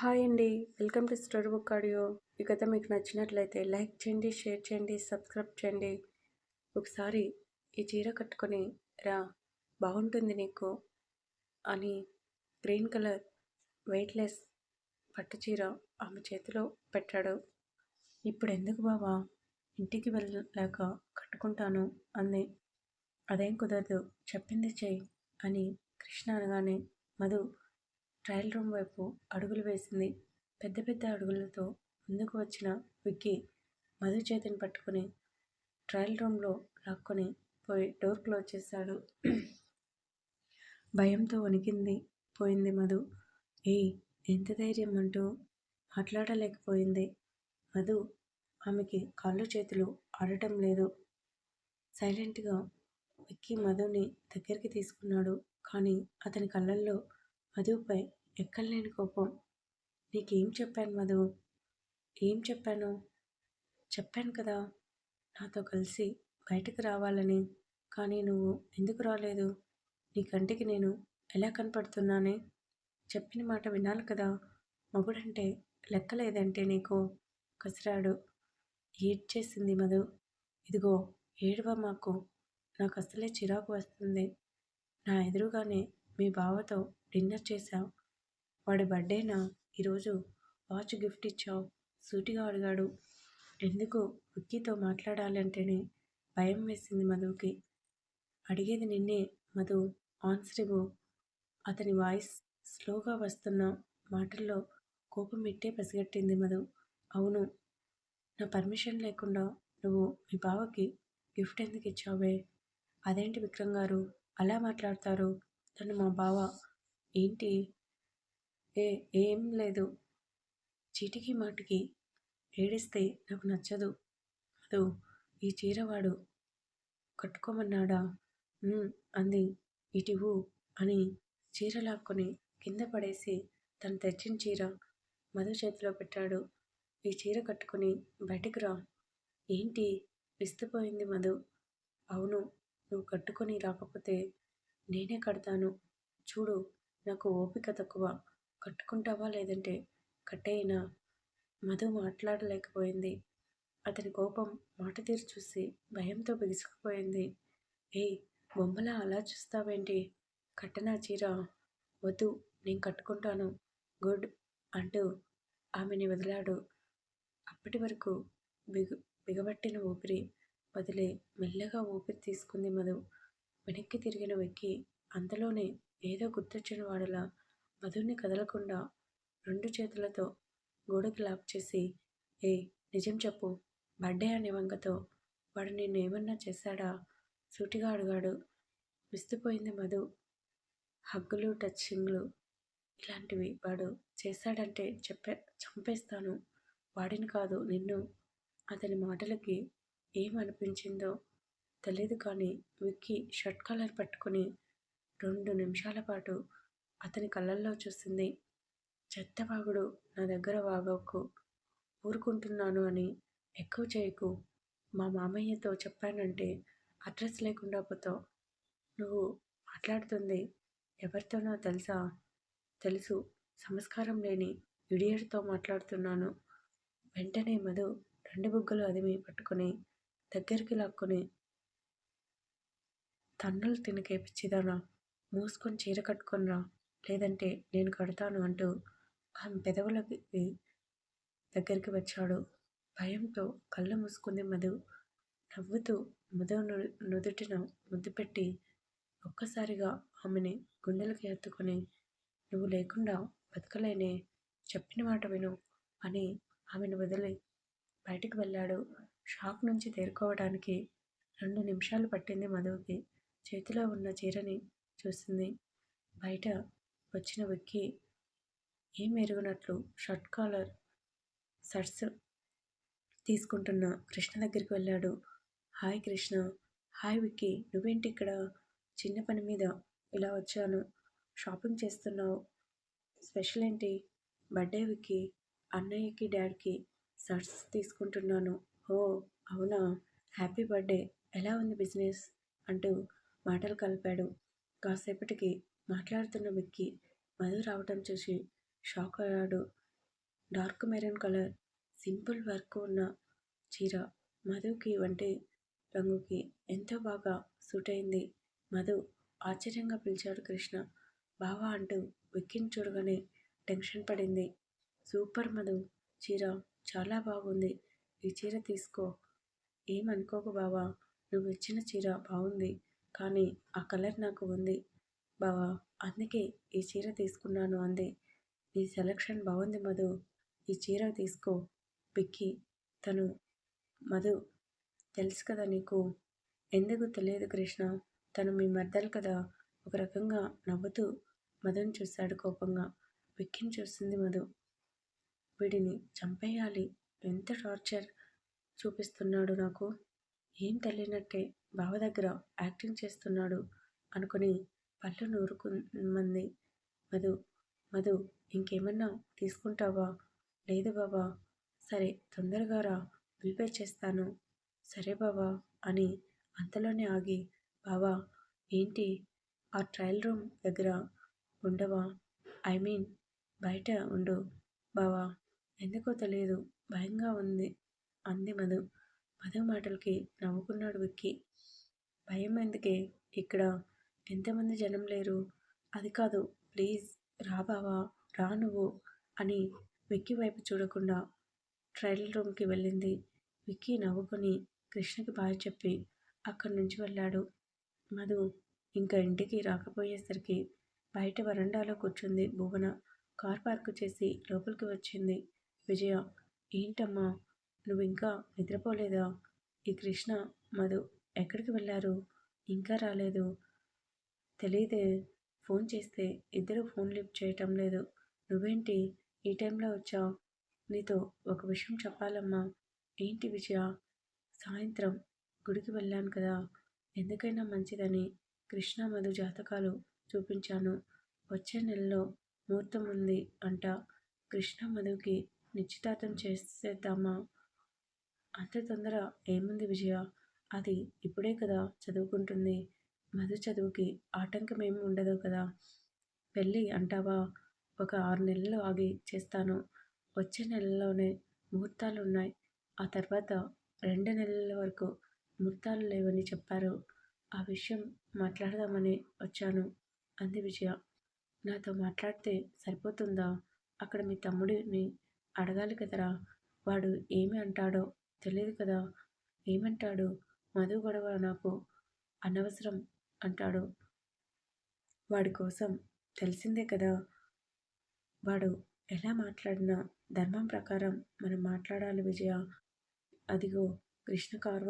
Hi అండి. Welcome to story book audio. ఈ కథ మీకు నచ్చినట్లయితే లైక్ చేయండి షేర్ చేయండి సబ్స్క్రైబ్ చేయండి. ఒకసారి ఈ చీర కట్టుకొని రా బాగుంటుంది నీకు అని గ్రీన్ కలర్ వెయిట్లెస్ పట్టు చీర ఆమె చేతిలో పెట్టాడు. ఇప్పుడు ఎందుకు బావా? ఇంటికి వెళ్ళాక కట్టుకుంటాను అంది. అదేం కుదరదు చెప్పింది చెయ్యి అని కృష్ణ అనగానే మధు ట్రయల్ రూమ్ వైపు అడుగులు వేసింది. పెద్ద పెద్ద అడుగులతో ముందుకు వచ్చిన విక్కీ మధు చేతిని పట్టుకుని ట్రయల్ రూమ్లో లాక్కొని పోయి డోర్ క్లోజ్ చేశాడు. భయంతో వణికింది పోయింది మధు. ఏయ్ ఎంత ధైర్యం అంటూ మాట్లాడలేకపోయింది. మధు ఆమెకి కాళ్ళు చేతులు ఆడటం లేదు. సైలెంట్గా విక్కీ మధుని దగ్గరికి తీసుకున్నాడు. కానీ అతని కళ్ళల్లో మధుపై ఎక్కడలేని కోపం. నీకేం చెప్పాను మధు? ఏం చెప్పాను? చెప్పాను కదా నాతో కలిసి బయటకు రావాలని. కానీ నువ్వు ఎందుకు రాలేదు? నీ కంటికి నేను ఎలా కనపడుతున్నానే? చెప్పిన మాట వినాలి కదా. మగుడంటే లెక్కలేదంటే నీకు కసిరాడు. ఏడ్చేసింది మధు. ఇదిగో ఏడవ మాకు. నాకు అసలే చిరాకు వస్తుంది. నా ఎదురుగానే మీ బావతో డిన్నర్ చేశావు. వాడి బర్త్డేనా ఈరోజు వాచ్ గిఫ్ట్ ఇచ్చావు. సూటిగా అడిగాడు. ఎందుకు విక్కీతో మాట్లాడాలంటేనే భయం వేసింది మధుకి. అడిగేది నిన్నే మధు. ఆన్సర్ ఇవ్వు అతని వాయిస్ స్లోగా వస్తున్న మాటల్లో కోపం పెట్టే పసిగట్టింది మధు. అవును నా పర్మిషన్ లేకుండా నువ్వు మీ బావకి గిఫ్ట్ ఎందుకు ఇచ్చావే? అదేంటి విక్రమ్ గారు? అలా మాట్లాడతారు. తను మా బావ. ఏంటి? ఏ ఏం లేదు. చీటికి మాటికి ఏడిస్తే నాకు నచ్చదు. అదు ఈ చీరవాడు కట్టుకోమన్నాడా? అంది. ఇటివు అని చీర లాక్కొని కింద పడేసి తను తెచ్చిన చీర మధు చేతిలో పెట్టాడు. ఈ చీర కట్టుకుని బయటికి రా. ఏంటి? విస్తుపోయింది మధు. అవును నువ్వు కట్టుకొని రాకపోతే నేనే కడతాను. చూడు నాకు ఓపిక తక్కువ. కట్టుకుంటావా లేదంటే కట్టేయినా? మధు మాట్లాడలేకపోయింది. అతని కోపం మాట తీరు చూసి భయంతో బిగుసుకుపోయింది. ఏయ్ బొమ్మలా అలా చూస్తావేంటి? కట్టనా చీర. వద్దు నేను కట్టుకుంటాను. గుడ్ అంటూ ఆమెని వదిలాడు. అప్పటి వరకు బిగు బిగబట్టిన ఊపిరి వదిలే మెల్లగా ఊపిరి తీసుకుంది మధు. వెనక్కి తిరిగిన వెక్కి అంతలోనే ఏదో గుర్తొచ్చిన వాడలా మధుని కదలకుండా రెండు చేతులతో గోడకి లాక్ చేసి ఏ నిజం చెప్పు. బర్త్డే అనే వంకతో వాడు నిన్ను ఏమన్నా చేశాడా? సూటిగా అడిగాడు. విస్తుపోయింది మధు. హగ్గులు టచ్చింగ్లు ఇలాంటివి వాడు చేశాడంటే చెప్పే చంపేస్తాను. వాడిని కాదు నిన్ను. అతని మాటలకి ఏమనిపించిందో తెలియదు కానీ విక్కి షర్ట్ కలర్ పట్టుకుని రెండు నిమిషాల పాటు అతని కళ్ళల్లో చూసింది చెత్తవాగుడు నా దగ్గర వాగకు ఊరుకుంటున్నాను అని ఎక్కువ చేయకు. మా మామయ్యతో చెప్పానంటే అడ్రస్ లేకుండా పోతావు. నువ్వు మాట్లాడుతుంది ఎవరితోనో తెలుసా? తెలుసు. సంస్కారం లేని ఇడియట్తో మాట్లాడుతున్నాను. వెంటనే మధు రెండు బుగ్గలు అదిమి పట్టుకుని దగ్గరికి లాక్కొని తన్నులు తినకేపిచ్చిదానా మూసుకొని చీర కట్టుకొనిరా లేదంటే నేను కడతాను అంటూ ఆమె పెదవులకి దగ్గరికి వచ్చాడు. భయంతో కళ్ళు మూసుకుంది మధు. నవ్వుతూ మధు నుదుటిన ముద్దు పెట్టి ఒక్కసారిగా ఆమెని గుండెలకి ఎత్తుకొని నువ్వు లేకుండా బతకలేనే చెప్పిన మాట విను అని ఆమెను వదిలి బయటికి వెళ్ళాడు. షాక్ నుంచి తేరుకోవడానికి రెండు నిమిషాలు పట్టింది మధుకి. చేతిలో ఉన్న చీరని చూసింది. బయట వచ్చిన వ్యక్తి ఏం ఎరుగునట్లు షర్ట్ కాలర్ షర్ట్స్ తీసుకుంటున్న కృష్ణ దగ్గరికి వెళ్ళాడు. హాయ్ కృష్ణ. హాయ్ విక్కీ. నువ్వేంటి ఇక్కడ? చిన్న పని మీద ఇలా వచ్చాను. షాపింగ్ చేస్తున్నావు. స్పెషల్ ఏంటి? బర్త్డే విక్కీ అన్నయ్యకి డాడ్కి షర్ట్స్ తీసుకుంటున్నాను. ఓ అవునా? Happy birthday. ఎలా ఉంది బిజినెస్? అంటూ మాటలు కలిపాడు. కాసేపటికి మాట్లాడుతున్న విక్కీ మధు రావటం చూసి షాక్ అయ్యాడు. Dark maroon colour simple work ఉన్న చీర మధుకి వంటి రంగుకి ఎంతో బాగా సూట్ అయింది. మధు ఆశ్చర్యంగా పిలిచాడు కృష్ణ. బావా అంటూ విక్కిని చూడగానే టెన్షన్ పడింది. సూపర్ మధు చీర చాలా బాగుంది. ఈ చీర తీసుకో. ఏమనుకోకు బావా నువ్వు ఇచ్చిన చీర బాగుంది కానీ ఆ కలర్ నాకు ఉంది. బావా అందుకే ఈ చీర తీసుకున్నాను అంది. ఈ సెలక్షన్ బాగుంది మధు. ఈ చీర తీసుకో. పిక్కి తను మధు తెలుసు కదా నీకు. ఎందుకు తెలియదు కృష్ణ? తను మీ మర్దలు కదా. ఒక రకంగా నవ్వుతూ మధుని చూశాడు కోపంగా. విక్కిని చూస్తుంది మధు. వీడిని చంపేయాలి. ఎంత టార్చర్ చూపిస్తున్నాడు నాకు? ఏం తెలియనట్టే బావ దగ్గర యాక్టింగ్ చేస్తున్నాడు అనుకుని పళ్ళు నూరుకుమంది మధు మధు ఇంకేమన్నా తీసుకుంటావా? లేదు బాబా సరే తొందరగా రా. బిల్ పే చేస్తాను. సరే బాబా అని అంతలోనే ఆగి బావా ఏంటి? ఆ ట్రయల్ రూమ్ దగ్గర ఉండవా? ఐ మీన్ బయట ఉండు. బావా ఎందుకో తెలియదు భయంగా ఉంది అంది మధు. మధు మాటలకి నవ్వుకున్నాడు విక్కి. భయం ఎందుకే? ఇక్కడ ఎంతమంది జనం లేరు? అది కాదు ప్లీజ్ రా బావా రా నువ్వు అని విక్కీ వైపు చూడకుండా ట్రయల్ రూమ్కి వెళ్ళింది. విక్కీ నవ్వుకొని కృష్ణకి బాయ్ చెప్పి అక్కడి నుంచి వెళ్ళాడు. మధు ఇంకా ఇంటికి రాకపోయేసరికి బయట వరండాలో కూర్చుంది భువన. కార్ పార్క్ చేసి లోపలికి వచ్చింది. విజయ ఏంటమ్మా నువ్వు ఇంకా నిద్రపోలేదా? ఈ కృష్ణ మధు ఎక్కడికి వెళ్ళారు? ఇంకా రాలేదు. తెలియదే ఫోన్ చేస్తే ఇద్దరు ఫోన్ లిఫ్ట్ చేయటం లేదు. నువ్వేంటి ఈ టైంలో వచ్చావు? నీతో ఒక విషయం చెప్పాలమ్మా. ఏంటి విజయ? సాయంత్రం గుడికి వెళ్ళాను కదా. ఎందుకైనా మంచిదని కృష్ణ మధు జాతకాలు చూపించాను. వచ్చే నెలలో ముహూర్తం ఉంది అంట. కృష్ణ మధుకి నిశ్చితార్థం చేసేద్దామా? అంత తొందర ఏముంది విజయ? అది ఇప్పుడే కదా చదువుకుంటుంది. మధు చదువుకి ఆటంకం ఏమి ఉండదు కదా? పెళ్ళి అంటావా? ఒక ఆరు నెలలు ఆగి చేస్తాను. వచ్చే నెలలోనే ముహూర్తాలు ఉన్నాయి. ఆ తర్వాత రెండు నెలల వరకు ముహూర్తాలు లేవని చెప్పారు. ఆ విషయం మాట్లాడదామని వచ్చాను అంది విజయ. నాతో మాట్లాడితే సరిపోతుందా? అక్కడ మీ తమ్ముడిని అడగాలి కదరా? వాడు ఏమి అంటాడో తెలియదు కదా? ఏమంటాడు? మధు గొడవ నాకు అనవసరం. అంటాడు. వాడి కోసం తెలిసిందే కదా! వాడు ఎలా మాట్లాడినా ధర్మం ప్రకారం మనం మాట్లాడాలి విజయ. అదిగో కృష్ణ కారు